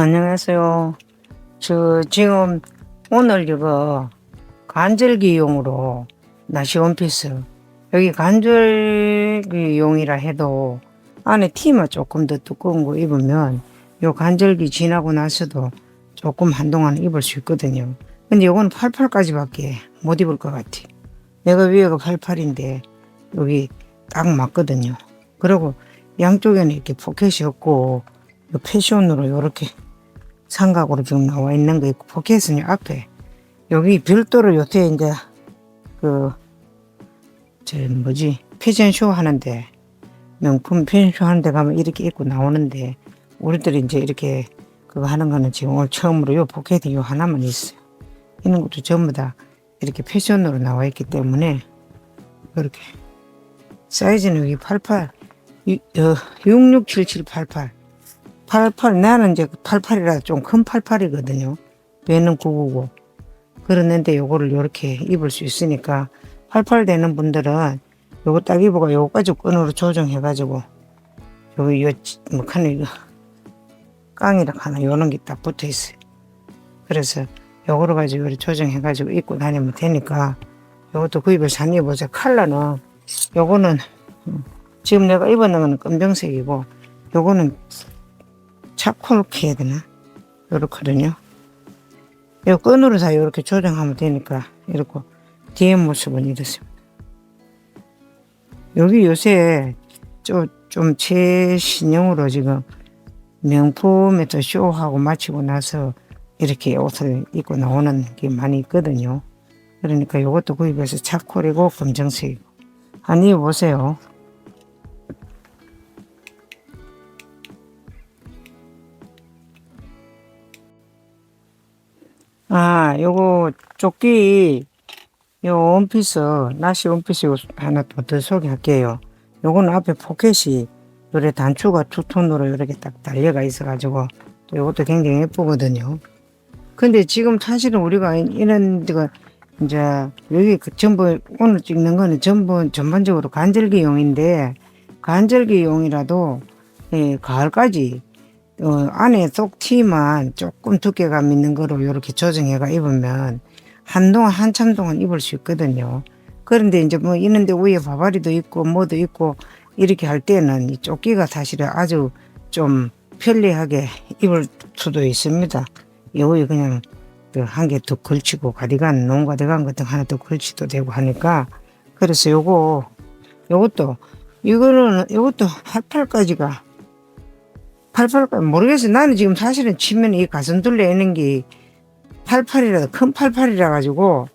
안녕하세요. 저 지금 오늘 이거 간절기용으로 나시 원피스 여기 간절기용이라 해도 안에 티만 조금 더 두꺼운 거 입으면 요 간절기 지나고 나서도 조금 한동안 입을 수 있거든요. 근데 요거는 88까지밖에 못 입을 것 같아. 내가 위에가 88인데 여기 딱 맞거든요. 그리고 양쪽에는 이렇게 포켓이 없고 요 패션으로 요렇게 삼각으로 지금 나와 있는 거 있고 포켓은 요 앞에. 여기 별도로 요새 이제 그저 뭐지? 패션쇼 하는데 명품 패션쇼 하는데 가면 이렇게 입고 나오는데 우리들이 이제 이렇게 그거 하는 거는 지금 오늘 처음으로 요 포켓이 요 하나만 있어요. 이런 것도 전부 다 이렇게 패션으로 나와 있기 때문에 이렇게 사이즈는 여기 88 667788 88 나는 이제 88이라 좀큰 88이거든요. 배는 999 그러는데 요거를 요렇게 입을 수 있으니까 88 되는 분들은 요거 딱 입어가 요거까지 끈으로 조정해 가지고 여기 요뭐 칸에 이거 깡이랑 하나 요런 게 딱 붙어 있어요. 그래서 요거로 가지고 이렇게 조정해 가지고 입고 다니면 되니까 요것도 구입을 잘 입어서 컬러는 요거는 음, 지금 내가 입었는 거는 검정색이고 요거는 차콜키 해야 되나? 요렇거든요. 요 끈으로 다 요렇게 조정하면 되니까 이렇게 뒤에 모습은 이렇습니다. 여기 요새 좀 최신형으로 지금 명품에서 쇼하고 마치고 나서 이렇게 옷을 입고 나오는 게 많이 있거든요. 그러니까 요것도 구입해서 차콜이고 검정색이고 한 입어보세요. 아, 요거 조끼 요 원피스 나시 원피스 요 하나 더, 더 소개할게요. 요거는 앞에 포켓이 요래 단추가 투톤으로 이렇게 딱 달려가 있어가지고 또 요것도 굉장히 예쁘거든요. 근데 지금 사실은 우리가 이런 데가 이제 여기 그 전부 오늘 찍는 거는 전부 전반적으로 간절기용인데 간절기용이라도 예, 가을까지 어, 안에 속 티만 조금 두께감 있는 거로 이렇게 조정해가 입으면 한동안 한참 동안 입을 수 있거든요. 그런데 이제 뭐 있는데 위에 바바리도 있고 뭐도 있고 이렇게 할 때는 이 조끼가 사실은 아주 좀 편리하게 입을 수도 있습니다. 여기 그냥 그한개 더 걸치고 가디건 농 가디건 같은 거 하나 더 걸치도 되고 하니까 그래서 요거 요것도 이거는 요것도 88까지가 88까지 모르겠어요. 나는 지금 사실은 치면 이 가슴 둘레 있는 게 88이라 큰 88이라 가지고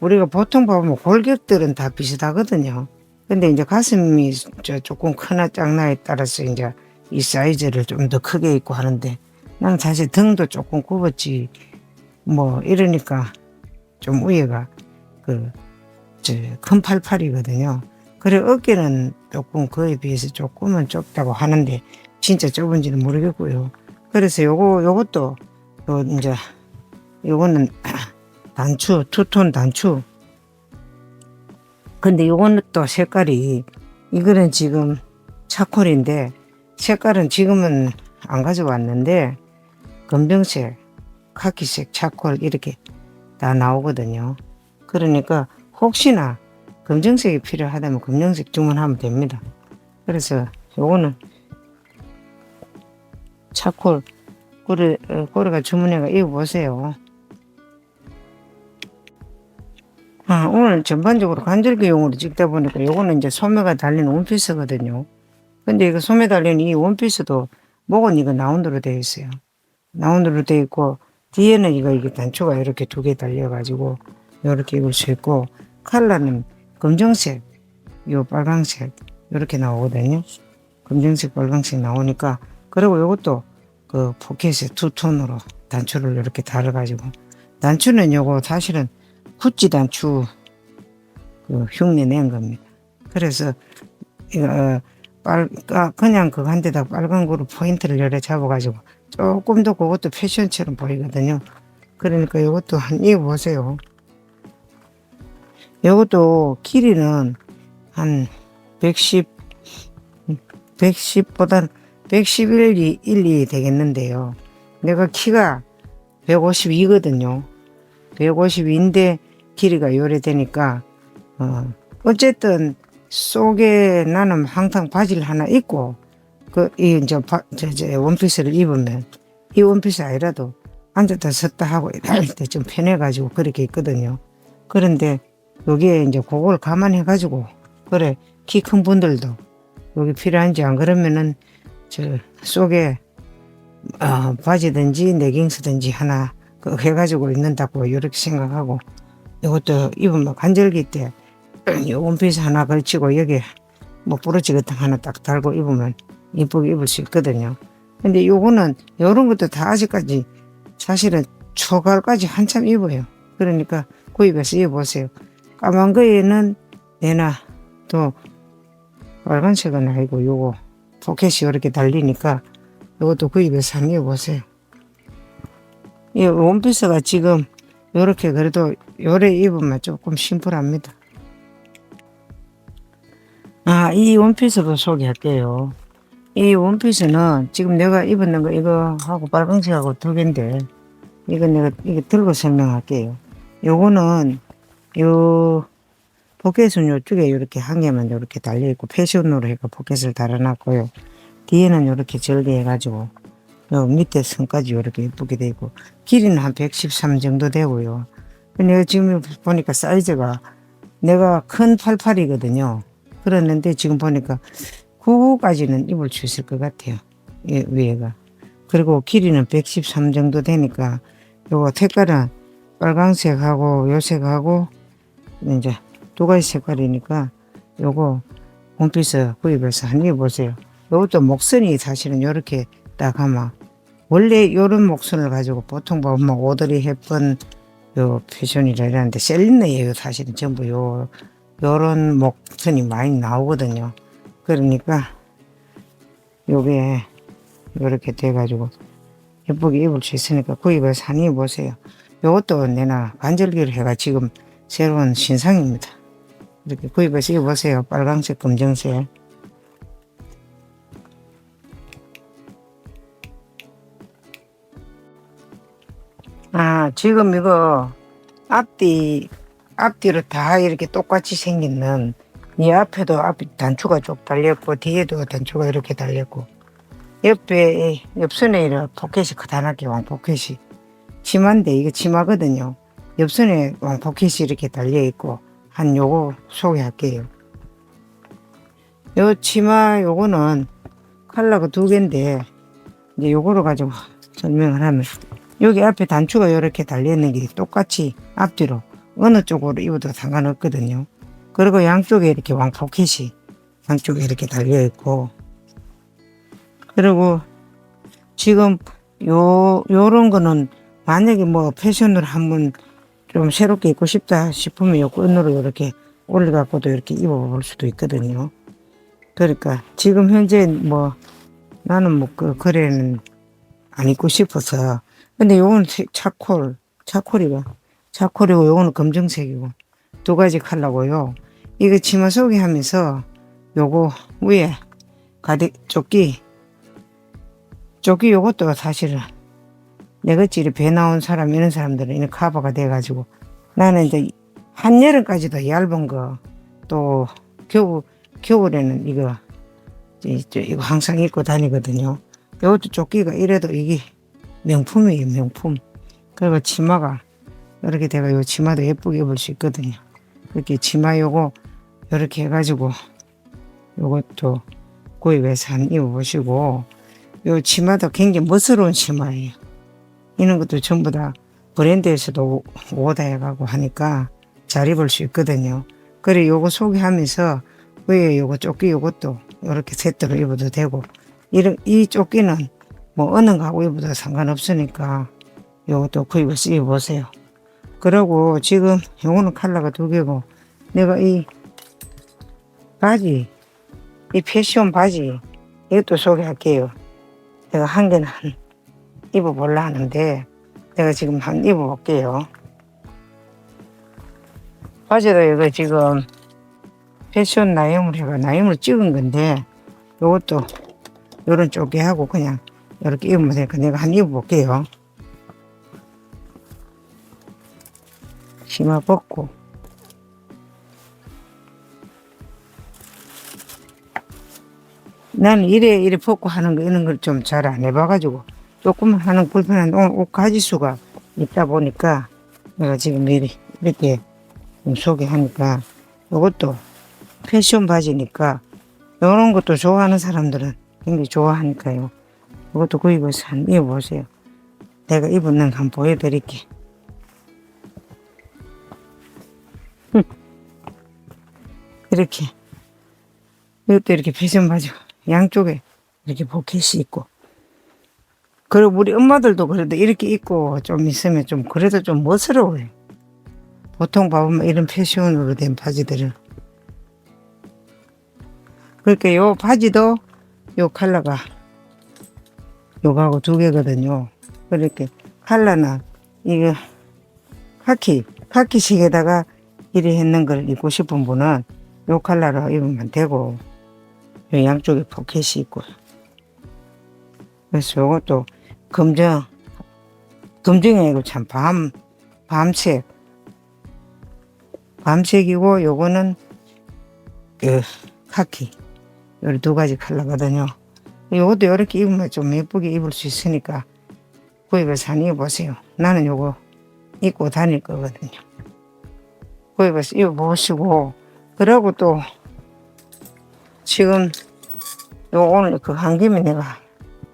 우리가 보통 보면 골격들은 다 비슷하거든요. 근데 이제 가슴이 저 조금 크나 작나에 따라서 이제 이 사이즈를 좀 더 크게 입고 하는데 나는 사실 등도 조금 굽었지 뭐 이러니까 좀 위에가 그저큰 88이거든요. 그래 어깨는 조금 그에 비해서 조금은 좁다고 하는데 진짜 좁은지는 모르겠고요. 그래서 요거 요것도 요 이제 요거는 단추 투톤 단추. 근데 요거는 또 색깔이 이거는 지금 차콜인데 색깔은 지금은 안 가져왔는데 검정색, 카키색, 차콜 이렇게 다 나오거든요. 그러니까 혹시나 검정색이 필요하다면 검정색 주문하면 됩니다. 그래서 요거는 차콜 고래, 어, 고래가 주문해가 입어보세요. 아, 오늘 전반적으로 간절기용으로 찍다 보니까 요거는 이제 소매가 달린 원피스거든요. 근데 이거 소매 달린 이 원피스도 목은 이거 나운드로 되어 있어요. 나운드로 되어 있고 뒤에는 이거 이게 단추가 이렇게 두 개 달려가지고 이렇게 입을 수 있고 컬러는 검정색, 요 빨강색 이렇게 나오거든요. 검정색, 빨강색 나오니까 그리고 요것도 그 포켓에 투톤으로 단추를 이렇게 달아가지고 단추는 요거 사실은 구찌 단추 그 흉내 낸 겁니다. 그래서 이거 어, 빨 까- 그냥 그거 한 데다 빨간 거로 포인트를 열어 잡아가지고 조금 더 그것도 패션처럼 보이거든요. 그러니까 이것도 한 입어보세요. 이것도 길이는 한 110, 110보단 111이 1, 2 되겠는데요. 내가 키가 152거든요. 152인데 길이가 요래 되니까 어, 어쨌든 속에 나는 항상 바지를 하나 입고 그이 이제 바, 저, 저 원피스를 입으면 이 원피스 아니라도 앉았다 섰다 하고 이럴 때 좀 편해가지고 그렇게 있거든요. 그런데 여기에 이제 그걸 감안해가지고 그래 키 큰 분들도 여기 필요한지 안 그러면은 저 속에 어, 바지든지 레깅스든지 하나 그 해가지고 입는다고 이렇게 생각하고 이것도 입으면 간절기 때 이 원피스 하나 걸치고 여기 뭐 부러지 같은 거 하나 딱 달고 입으면 이쁘게 입을 수 있거든요. 근데 요거는 요런 것도 다 아직까지 사실은 초가을까지 한참 입어요. 그러니까 구입해서 입어보세요. 까만 거에는 내나 또 빨간색은 아니고 요거 포켓이 이렇게 달리니까 요것도 구입해서 한번 입어보세요. 이 원피스가 지금 요렇게 그래도 요래 입으면 조금 심플합니다. 아, 이 원피스도 소개할게요. 이 원피스는 지금 내가 입었는 거 이거 하고 빨강색하고 두 개인데 이거 내가 이게 들고 설명할게요. 요거는 요 포켓은 요쪽에 이렇게 한 개만 이렇게 달려 있고 패션으로 해가 포켓을 달아놨고요. 뒤에는 이렇게 절개해가지고 요 밑에 선까지 이렇게 예쁘게 되고 길이는 한 113 정도 되고요. 근데 지금 보니까 사이즈가 내가 큰 88이거든요. 그랬는데 지금 보니까 99까지는 입을 수 있을 것 같아요. 예, 위에가. 그리고 길이는 113 정도 되니까 요거 색깔은 빨강색하고 요색하고 이제 두 가지 색깔이니까 요거 원피스 구입해서 한 입어보세요. 요것도 목선이 사실은 요렇게 딱 하면 원래 요런 목선을 가지고 보통 보면 뭐 오드리 햇번 요 패션이라 이러는데 셀린느예요 사실은 전부 요 요런 목선이 많이 나오거든요. 그러니까 요게 요렇게 돼가지고 예쁘게 입을 수 있으니까 구입해서 한 입어보세요. 요것도 내나 반절기를 해가 지금 새로운 신상입니다. 이렇게 구입해서 입어보세요. 빨강색, 검정색. 아, 지금 이거 앞뒤, 앞뒤로 다 이렇게 똑같이 생긴 이 앞에도 앞 단추가 쭉 달렸고 뒤에도 단추가 이렇게 달렸고 옆에 옆선에 이런 포켓이 크다랗게 왕 포켓이 치마인데 이게 치마거든요. 옆선에 왕 포켓이 이렇게 달려 있고 한 요거 소개할게요. 요 치마 요거는 컬러가 두 개인데 이제 요거를 가지고 설명을 하면 여기 앞에 단추가 이렇게 달려 있는 게 똑같이 앞뒤로 어느 쪽으로 입어도 상관없거든요. 그리고 양쪽에 이렇게 왕 포켓이 양쪽에 이렇게 달려 있고 그리고 지금 요 요런 거는 만약에 뭐 패션으로 한번 좀 새롭게 입고 싶다 싶으면 요 끈으로 이렇게 올려갖고도 이렇게 입어볼 수도 있거든요. 그러니까 지금 현재 뭐 나는 뭐 그 거래는 안 입고 싶어서 근데 요건 색- 차콜 차콜이가 차콜이고 요거는 검정색이고 두 가지 컬러고요. 이거 치마 소개하면서 요거 위에 가디 조끼 조끼 요것도 사실은 내것질이 배 나온 사람 이런 사람들은 이런 커버가 돼가지고 나는 이제 한여름까지도 얇은 거 또 겨울 겨울에는 이거 이거 항상 입고 다니거든요. 요것도 조끼가 이래도 이게 명품이에요 명품. 그리고 치마가 이렇게 돼가 요 치마도 예쁘게 입을 수 있거든요. 이렇게 치마 요거 이렇게 해가지고 요것도 구입해서 한 입어보시고 요 치마도 굉장히 멋스러운 치마예요. 이런 것도 전부 다 브랜드에서도 오다 해가고 하니까 잘 입을 수 있거든요. 그래 요거 소개하면서 위에 요거 조끼 요것도 이렇게 세트로 입어도 되고 이런 이 조끼는 뭐 어느 가구 입어도 상관없으니까 요것도 구입해서 입어보세요. 그리고 지금 요거는 컬러가 두 개고 내가 이 바지 이 패션 바지 이것도 소개할게요. 내가 한 개는 한 입어볼라 하는데 내가 지금 한 입어볼게요. 바지도 이거 지금 패션 나염을 해가 나염을 찍은 건데 요것도 요런 쪼개하고 그냥 이렇게 입으면 되니까 내가 한 입어볼게요. 치마 벗고 나는 이래 이래 벗고 하는 거 이런 걸 좀 잘 안 해봐가지고 조금 하는 불편한 옷, 옷 가지수가 있다 보니까 내가 지금 이리, 이렇게 좀 소개하니까 이것도 패션 바지니까 이런 것도 좋아하는 사람들은 굉장히 좋아하니까요. 이것도 구입해서 한 입어보세요. 내가 거 한번 보여드릴게. 흠. 이렇게 이것도 이렇게 패션 바지 양쪽에 이렇게 포켓이 있고 그리고 우리 엄마들도 그래도 이렇게 입고 좀 있으면 좀 그래도 좀 멋스러워요. 보통 봐보면 이런 패션으로 된 바지들은 그러니까 요 바지도 요 컬러가 요거하고 두 개거든요. 그렇게 컬러는 이거 카키 카키식에다가 이리 했는 걸 입고 싶은 분은 요 컬러로 입으면 되고 요 양쪽에 포켓이 있고 그래서 요것도 검정 검정이 아니고 참 밤 밤색 밤색이고 요거는 그 카키 요두 가지 컬러거든요. 요것도 이렇게 입으면 좀 예쁘게 입을 수 있으니까 구입해서 한 입어보세요. 나는 요거 입고 다닐 거거든요. 구입해서 입어보시고 그러고 또 지금 요 오늘 그 한 김에 내가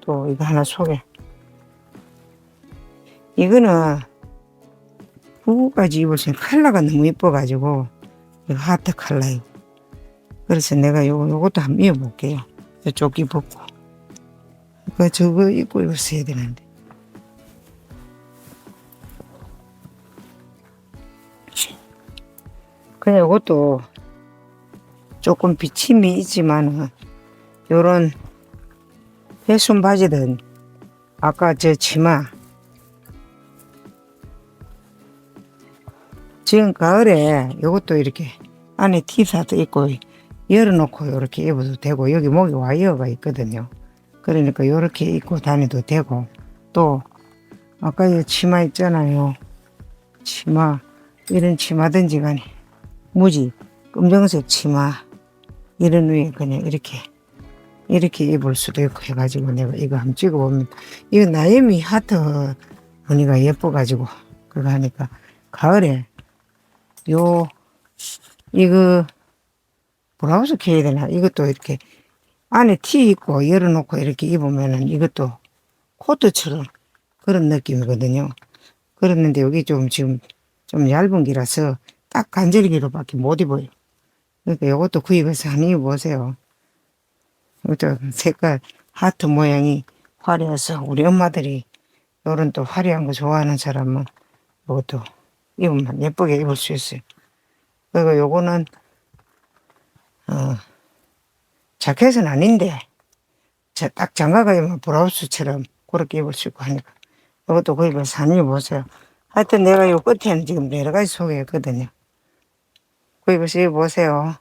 또 이거 하나 소개. 이거는 부부까지 입을 수 있는 컬러가 너무 예뻐가지고 이거 하트 컬러예요. 그래서 내가 요거 요것도 한번 입어볼게요. 조끼 벗고. 그 저거 입고 입었어야 되는데. 그냥 요것도 조금 비침이 있지만은 요런 패션 바지든 아까 저 치마 지금 가을에 요것도 이렇게 안에 티셔츠 입고 열어놓고 이렇게 입어도 되고 여기 목에 와이어가 있거든요. 그러니까 이렇게 입고 다녀도 되고 또 아까 이 치마 있잖아요. 치마 이런 치마든지 간에 무지 검정색 치마 이런 위에 그냥 이렇게 이렇게 입을 수도 있고 해가지고 내가 이거 한번 찍어보면 이거 나염이 하트 무늬가 예뻐가지고 그거 하니까 가을에 요 이거 브라우스 해야 되나 이것도 이렇게 안에 티 입고 열어놓고 이렇게 입으면은 이것도 코트처럼 그런 느낌이거든요. 그랬는데 여기 좀 지금 좀 얇은 기라서 딱 간절기로밖에 못 입어요. 그러니까 이것도 구입해서 한번 입어보세요. 이것도 색깔 하트 모양이 화려해서 우리 엄마들이 요런 또 화려한 거 좋아하는 사람은 이것도 입으면 예쁘게 입을 수 있어요. 그리고 요거는 어, 자켓은 아닌데 자, 딱 장가가 입으면 브라우스처럼 그렇게 입을 수 있고 하니까 이것도 구입해서 한번 입어보세요. 하여튼 내가 요 끝에는 지금 여러 가지 소개했거든요. 구입해서 입어보세요.